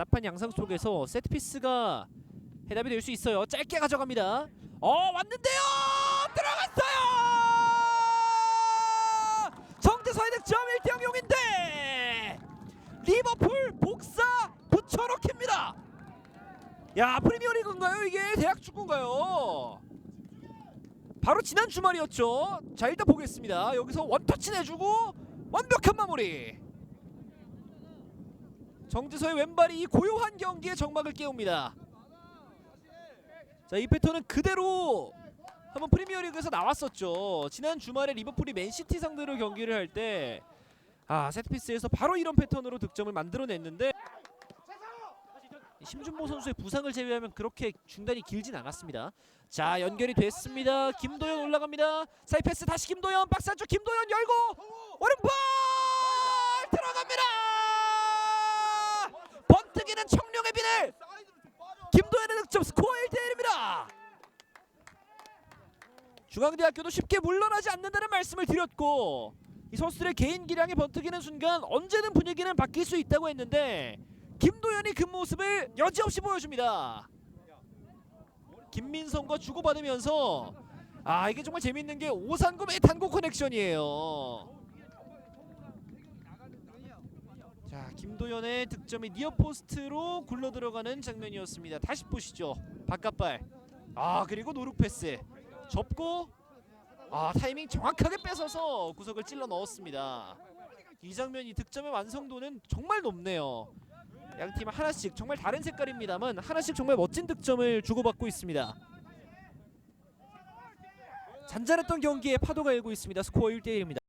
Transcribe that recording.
답답한 양상 속에서 세트피스가 해답이 될 수 있어요. 짧게 가져갑니다. 어 왔는데요. 들어갔어요. 정재서의 득점 1대0 용인데 리버풀 복사 붙여넣기입니다. 야 프리미어리그인가요 이게 대학 축구인가요? 바로 지난 주말이었죠. 자 일단 보겠습니다. 여기서 원터치 내주고 완벽한 마무리. 정지서의 왼발이 이 고요한 경기의 정막을 깨웁니다. 자 이 패턴은 그대로 한번 프리미어리그에서 나왔었죠. 지난 주말에 리버풀이 맨시티 상대로 경기를 할 때 아 세트피스에서 바로 이런 패턴으로 득점을 만들어냈는데 심준보 선수의 부상을 제외하면 그렇게 중단이 길진 않았습니다. 자 연결이 됐습니다. 김도현 올라갑니다. 사이 패스 다시 김도현 박스 안쪽 김도현 열고 오른발 들어갑니다. 번뜩이는 청룡의 비늘 김도현의 득점 스코어 1대1입니다. 중앙대학교도 쉽게 물러나지 않는다는 말씀을 드렸고 이 선수들의 개인 기량이 번뜩이는 순간 언제든 분위기는 바뀔 수 있다고 했는데 김도현이 그 모습을 여지없이 보여줍니다. 김민성과 주고받으면서 아 이게 정말 재밌는 게 오산구의 단고 커넥션이에요. 자 김도현의 득점이 니어 포스트로 굴러 들어가는 장면이었습니다. 다시 보시죠. 바깥발. 아 그리고 노룩 패스. 접고 아 타이밍 정확하게 뺏어서 구석을 찔러 넣었습니다. 이 장면이 득점의 완성도는 정말 높네요. 양팀 하나씩 정말 다른 색깔입니다만 하나씩 정말 멋진 득점을 주고받고 있습니다. 잔잔했던 경기에 파도가 일고 있습니다. 스코어 1대 1입니다.